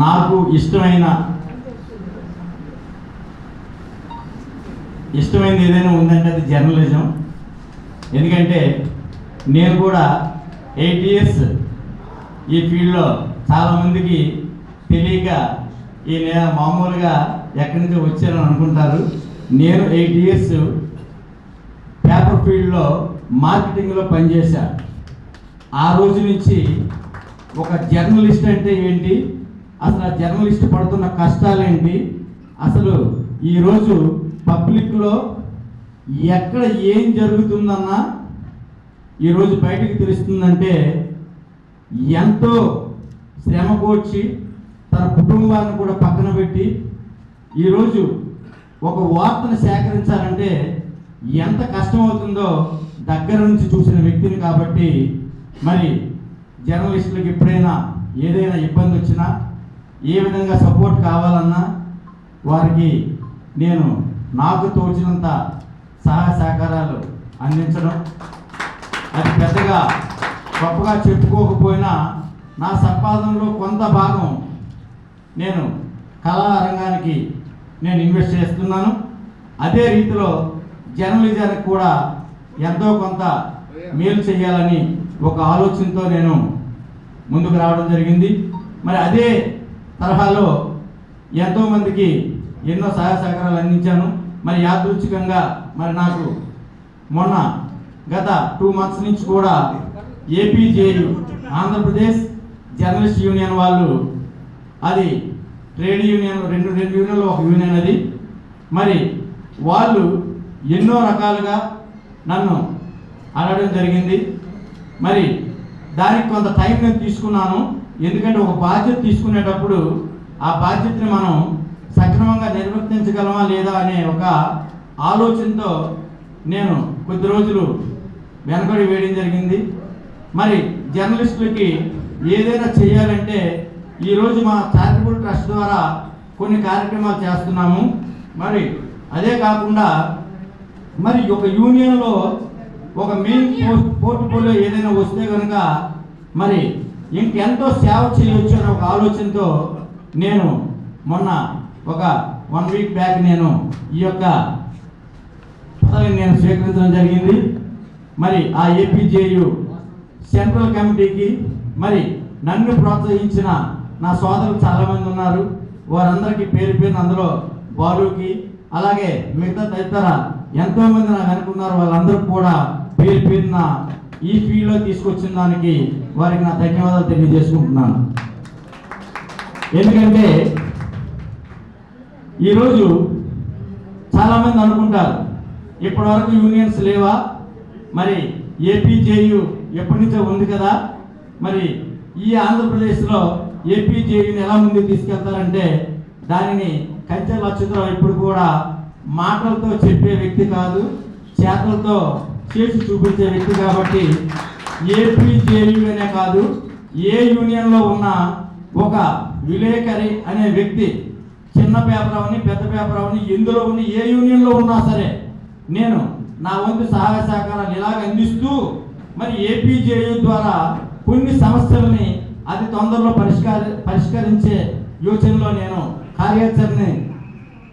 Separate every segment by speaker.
Speaker 1: నాకు ఇష్టమైన ఇష్టమైనది ఏదైనా ఉందంటే అది జర్నలిజం. ఎందుకంటే నేను కూడా ఎయిట్ ఇయర్స్ ఈ ఫీల్డ్లో చాలామందికి తెలియక ఈ నేను మామూలుగా ఎక్కడి నుంచి వచ్చానని అనుకుంటారు. నేను ఎయిట్ ఇయర్స్ పేపర్ ఫీల్డ్లో మార్కెటింగ్లో పనిచేశాను ఆ రోజు నుంచి ఒక జర్నలిస్ట్ అంటే ఏంటి? అసలు ఆ జర్నలిస్ట్ పడుతున్న కష్టాలు ఏంటి అసలు ఈరోజు పబ్లిక్లో ఎక్కడ ఏం జరుగుతుందన్నా ఈరోజు బయటకు తెలుస్తుందంటే ఎంతో శ్రమ కోర్చి తన కుటుంబాన్ని కూడా పక్కన పెట్టి ఈరోజు ఒక వార్తను సేకరించాలంటే ఎంత కష్టం అవుతుందో దగ్గర నుంచి చూసిన వ్యక్తిని కాబట్టి మరి జర్నలిస్టులకు ఎప్పుడైనా ఏదైనా ఇబ్బంది వచ్చినా ఏ విధంగా సపోర్ట్ కావాలన్నా వారికి నేను నాకు తోచినంత సహాయ సహకారాలు అందించడం. అది పెద్దగా గొప్పగా చెప్పుకోకపోయినా నా సంపాదనలో కొంత భాగం నేను కళా రంగానికి నేను ఇన్వెస్ట్ చేస్తున్నాను. అదే రీతిలో జర్నలిజానికి కూడా ఎంతో కొంత మేలు చేయాలని ఒక ఆలోచనతో నేను ముందుకు రావడం జరిగింది. మరి అదే తరహాలో ఎంతోమందికి ఎన్నో సహాయ సహకారాలు అందించాను. మరి యాదృచ్ఛికంగా మరి నాకు మొన్న గత టూ మంత్స్ నుంచి కూడా ఏపీజేయు ఆంధ్రప్రదేశ్ జర్నలిస్ట్ యూనియన్ వాళ్ళు అది ట్రేడ్ యూనియన్ రెండు రెండు యూనియన్లు ఒక యూనియన్ అది. మరి వాళ్ళు ఎన్నో రకాలుగా నన్ను అడగడం జరిగింది. మరి దానికి కొంత టైం నేను తీసుకున్నాను. ఎందుకంటే ఒక బాధ్యత తీసుకునేటప్పుడు ఆ బాధ్యతని మనం సక్రమంగా నిర్వర్తించగలమా లేదా అనే ఒక ఆలోచనతో నేను కొద్ది రోజులు వెనకడి వేయడం జరిగింది. మరి జర్నలిస్టులకి ఏదైనా చేయాలంటే ఈరోజు మా చారిటబుల్ ట్రస్ట్ ద్వారా కొన్ని కార్యక్రమాలు చేస్తున్నాము. మరి అదే కాకుండా మరి ఒక యూనియన్లో ఒక మెయిన్ పోర్ట్ఫోలియో ఏదైనా వస్తే కనుక మరి ఇంకెంతో సేవ చేయొచ్చు అనే ఒక ఆలోచనతో నేను మొన్న ఒక వన్ వీక్ బ్యాక్ నేను ఈ యొక్క పదవిని నేను స్వీకరించడం జరిగింది. మరి ఆ ఏపీజేయు సెంట్రల్ కమిటీకి మరి నన్ను ప్రోత్సహించిన నా సోదరులు చాలామంది ఉన్నారు. వారందరికీ పేరు పేరున అందులో బాలుకి అలాగే మిగతా తదితర ఎంతోమంది నాకు అనుకున్నారు వాళ్ళందరూ కూడా పేరు పేరున ఈ ఫీల్డ్లో తీసుకొచ్చిన దానికి వారికి నా ధన్యవాదాలు తెలియజేసుకుంటున్నాను. ఎందుకంటే ఈరోజు చాలామంది అనుకుంటారు ఇప్పటివరకు యూనియన్స్ లేవా? మరి ఏపీజేయు ఎప్పటి నుంచో ఉంది కదా? మరి ఈ ఆంధ్రప్రదేశ్లో ఏపీజేయుని ఎలా ముందుకు తీసుకెళ్తారంటే దానిని కంచె లక్షత్రం ఇప్పుడు కూడా మాటలతో చెప్పే వ్యక్తి కాదు చేతలతో చేసి చూపించే వ్యక్తి కాబట్టి ఏపీజేయు కాదు ఏ యూనియన్లో ఉన్న ఒక విలేకరి అనే వ్యక్తి చిన్న పేపర్ అవని పెద్ద పేపర్ అవని ఎందులో ఉండి ఏ యూనియన్లో ఉన్నా సరే నేను నా వంతు సహాయ సహకారాలు ఇలాగ అందిస్తూ మరి ఏపీజేయూ ద్వారా కొన్ని సమస్యలని అతి తొందరలో పరిష్కార పరిష్కరించే యోచనలో నేను కార్యాచరణని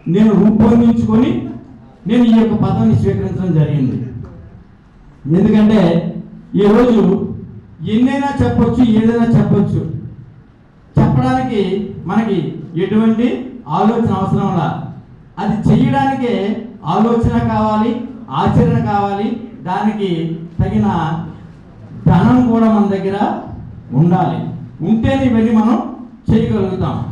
Speaker 1: నేను రూపొందించుకొని నేను ఈ యొక్క పదవిని స్వీకరించడం జరిగింది. ఎందుకంటే ఈరోజు ఎన్నైనా చెప్పొచ్చు ఏదైనా చెప్పొచ్చు. చెప్పడానికి మనకి ఎటువంటి ఆలోచన అవసరం లా అది చేయడానికే ఆలోచన కావాలి ఆచరణ కావాలి. దానికి తగిన ధనం కూడా మన దగ్గర ఉండాలి. ఉంటేనే వెళ్ళి మనం చేయగలుగుతాం.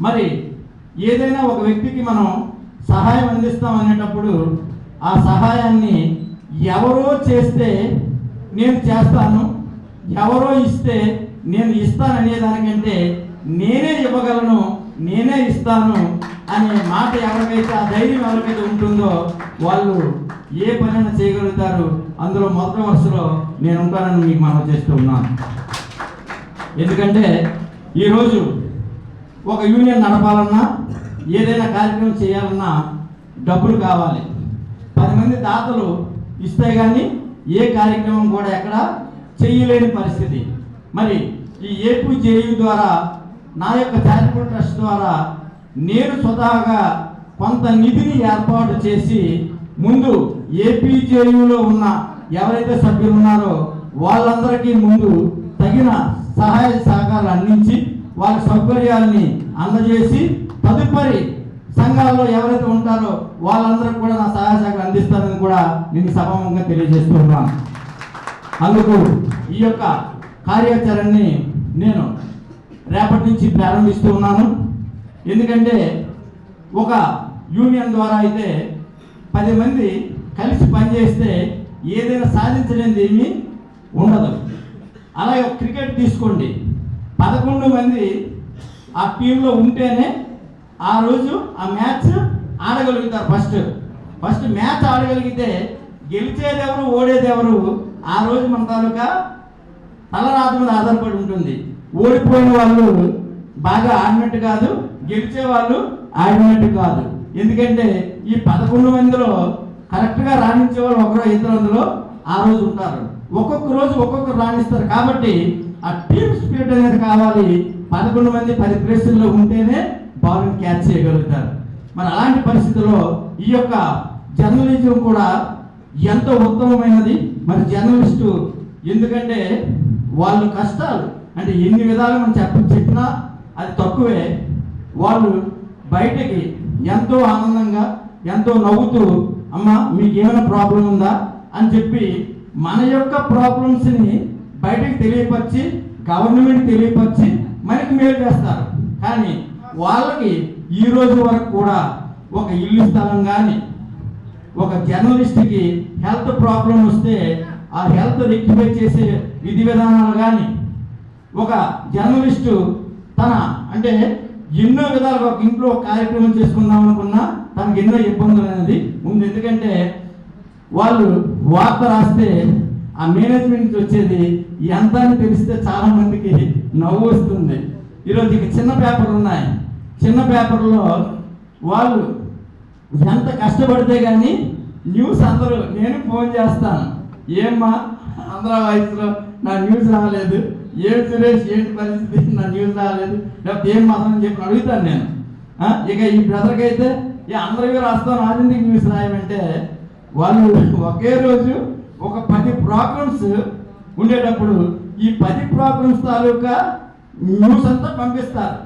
Speaker 1: మరి ఏదైనా ఒక వ్యక్తికి మనం సహాయం అందిస్తాం అనేటప్పుడు ఆ సహాయాన్ని ఎవరో చేస్తే నేను చేస్తాను ఎవరో ఇస్తే నేను ఇస్తాను అనేదానికంటే నేనే ఇవ్వగలను నేనే ఇస్తాను అనే మాట ఎవరికైతే ఆ ధైర్యం ఎవరికైతే ఉంటుందో వాళ్ళు ఏ పనైనా చేయగలుగుతారు. అందులో మొదటి వరుసలో నేను ఉంటానని మీకు మనం చేస్తూ ఉన్నాను ఎందుకంటే ఈరోజు ఒక యూనియన్ నడపాలన్నా ఏదైనా కార్యక్రమం చేయాలన్నా డబ్బులు కావాలి. పది మంది దాతలు ఇస్తే కానీ ఏ కార్యక్రమం కూడా ఎక్కడ చేయలేని పరిస్థితి. మరి ఈ ఏపీ జేయు ద్వారా నా యొక్క చారిటబుల్ ట్రస్ట్ ద్వారా నేను స్వతహాగా కొంత నిధిని ఏర్పాటు చేసి ముందు ఏపీజేయులో ఉన్న ఎవరైతే సభ్యులు ఉన్నారో వాళ్ళందరికీ ముందు తగిన సహాయ సహకారాలు అందించి వాళ్ళ సౌకర్యాల్ని అందజేసి తదుపరి సంఘాల్లో ఎవరైతే ఉంటారో వాళ్ళందరికీ కూడా నా సహాయ శాఖలు అందిస్తానని కూడా నేను సభాముఖంగా తెలియజేస్తున్నాను అందుకు ఈ యొక్క కార్యాచరణని నేను రేపటి నుంచి ప్రారంభిస్తూ ఉన్నాను. ఎందుకంటే ఒక యూనియన్ ద్వారా అయితే పది మంది కలిసి పనిచేస్తే ఏదైనా సాధించలేనిది ఏమీ ఉండదు. అలాగే క్రికెట్ తీసుకోండి. పదకొండు మంది ఆ టీంలో ఉంటేనే ఆ రోజు ఆ మ్యాచ్ ఆడగలుగుతారు ఫస్ట్. ఫస్ట్ మ్యాచ్ ఆడగలిగితే గెలిచేది ఎవరు ఓడేది ఎవరు ఆ రోజు మన తాలూకా తలరాత మీద ఆధారపడి ఉంటుంది. ఓడిపోయిన వాళ్ళు బాగా ఆడినట్టు కాదు గెలిచే వాళ్ళు ఆడినట్టు కాదు. ఎందుకంటే ఈ పదకొండు మందిలో కరెక్ట్గా రాణించే వాళ్ళు ఒకరో ఇద్దరు అందులో ఆ రోజు ఉంటారు. ఒక్కొక్క రోజు ఒక్కొక్కరు రాణిస్తారు. కాబట్టి ఆ టీమ్ స్పిరిట్ అనేది కావాలి. పదకొండు మంది పది ప్లేసుల్లో ఉంటేనే బాల్ని క్యాచ్ చేయగలుగుతారు. మరి అలాంటి పరిస్థితుల్లో ఈ యొక్క జర్నలిజం కూడా ఎంతో ఉత్తమమైనది. మరి జర్నలిస్టు ఎందుకంటే వాళ్ళు కష్టాలు. అంటే ఎన్ని విధాలు మనం చెప్ప చెప్పినా అది తక్కువే. వాళ్ళు బయటకి ఎంతో ఆనందంగా ఎంతో నవ్వుతూ అమ్మ మీకు ఏమైనా ప్రాబ్లం ఉందా? అని చెప్పి మన యొక్క ప్రాబ్లమ్స్ని బయటకు తెలియపరిచి గవర్నమెంట్ తెలియపరిచి మనకి మేలు చేస్తారు. కానీ వాళ్ళకి ఈ రోజు వరకు కూడా ఒక ఇల్లు స్థలం కానీ ఒక జర్నలిస్ట్కి హెల్త్ ప్రాబ్లం వస్తే ఆ హెల్త్ రెక్టిఫై చేసే విధి విధానాలు కానీ ఒక జర్నలిస్టు తన అంటే ఎన్నో విధాలుగా ఒక ఇంట్లో ఒక కార్యక్రమం చేసుకుందాం అనుకున్నా తనకు ఎన్నో ఇబ్బందులు అనేది ఉంది. ఎందుకంటే వాళ్ళు వార్త రాస్తే ఆ మేనేజ్మెంట్ నుంచి వచ్చేది ఎంత అని తెలిస్తే చాలా మందికి నవ్వు వస్తుంది. ఈరోజు ఇక చిన్న పేపర్లు ఉన్నాయి. చిన్న పేపర్లో వాళ్ళు ఎంత కష్టపడితే కానీ న్యూస్ అందరూ నేను ఫోన్ చేస్తాను. ఏమ్మా ఆంధ్ర వాయిస్లో నా న్యూస్ రాలేదు. ఏం సురేష్ ఏంటి పరిస్థితి? నా న్యూస్ రాలేదు. లేకపోతే ఏం మాత్రం అని చెప్పి అడుగుతాను నేను. ఇక ఈ బ్రదర్కి అయితే ఇక అందరికీ రాస్తాను ఆదింటికి న్యూస్ రాయమంటే వాళ్ళు ఒకే రోజు ఒక పది ప్రోగ్రామ్స్ ఉండేటప్పుడు ఈ పది ప్రోగ్రామ్స్ తాలూకా న్యూస్ అంతా పంపిస్తారు.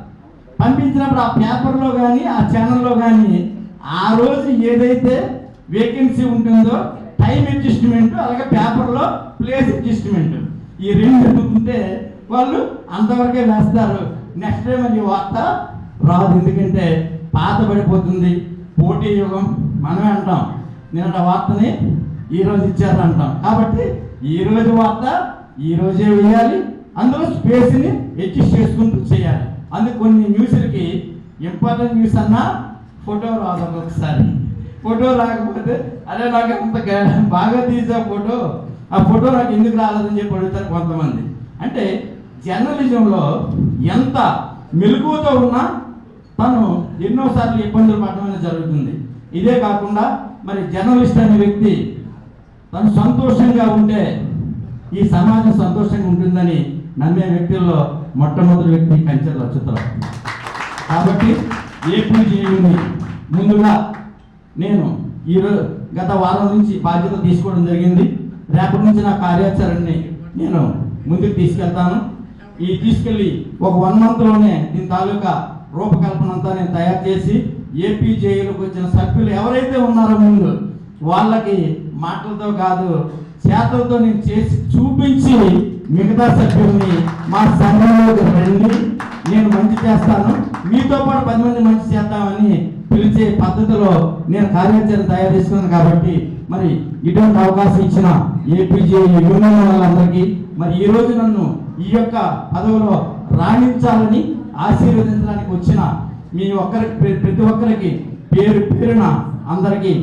Speaker 1: పంపించినప్పుడు ఆ పేపర్లో కానీ ఆ ఛానల్లో కానీ ఆ రోజు ఏదైతే వేకెన్సీ ఉంటుందో టైం అడ్జస్ట్మెంట్ అలాగే పేపర్లో ప్లేస్ అడ్జస్ట్మెంట్ ఈ రెండు ఉంటే వాళ్ళు అంతవరకే వేస్తారు. నెక్స్ట్ టైం అది వార్త రాదు. ఎందుకంటే పాత పడిపోతుంది. పోటీ యుగం. మనమే అంటాం. నిన్నటి వార్తని ఈ రోజు ఇచ్చారు అంటాం. కాబట్టి ఈ రోజు వార్త ఈ రోజే వేయాలి. అందులో స్పేస్ని అడ్జస్ట్ చేసుకుంటూ చేయాలి. అందుకు కొన్ని న్యూస్లకి ఇంపార్టెంట్ న్యూస్ అన్నా ఫోటో రాదు ఒకసారి. ఫోటో రాకపోతే అరే నాకు అంత బాగా తీసా ఫోటో ఆ ఫోటో నాకు ఎందుకు రాలేదని చెప్పి అడుగుతారు కొంతమంది. అంటే జర్నలిజంలో ఎంత మెలకువతో ఉన్నా తను ఎన్నోసార్లు ఇబ్బందులు పడడం అనేది జరుగుతుంది. ఇదే కాకుండా మరి జర్నలిస్ట్ అనే వ్యక్తి తను సంతోషంగా ఉంటే ఈ సమాజం సంతోషంగా ఉంటుందని నమ్మే వ్యక్తుల్లో మొట్టమొదటి వ్యక్తి కంచెల నక్షత్రం. కాబట్టి ఏపీజేయుని ముందుగా నేను ఈరోజు గత వారం నుంచి బాధ్యత తీసుకోవడం జరిగింది. రేపటి నుంచి నా కార్యాచరణని నేను ముందుకు తీసుకెళ్తాను. ఈ తీసుకెళ్ళి ఒక వన్ మంత్లోనే దీని తాలూకా రూపకల్పన అంతా నేను తయారు చేసి ఏపీ జేయులకు వచ్చిన సభ్యులు ఎవరైతే ఉన్నారో ముందు వాళ్ళకి మాటలతో కాదు చేతలతో నేను చేసి చూపించి మిగతా సభ్యుల్ని మా సంఘంలోకి రండి. నేను మంచి చేస్తాను. మీతో పాటు పది మంది మంచి చేద్దామని పిలిచే పద్ధతిలో నేను కార్యాచరణ తయారు చేసుకున్నాను కాబట్టి మరి ఇటువంటి అవకాశం ఇచ్చిన ఏపీజే యూనియన్ వాళ్ళందరికీ మరి ఈ రోజు నన్ను ఈ యొక్క పదవిలో రాణించాలని ఆశీర్వదించడానికి వచ్చిన మీ ఒక్కరికి ప్రతి ఒక్కరికి పేరు పేరున అందరికీ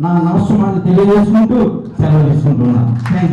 Speaker 1: నా నమస్కారాన్ని తెలియజేసుకుంటూ సెలవు తీసుకుంటున్నాను థ్యాంక్ యూ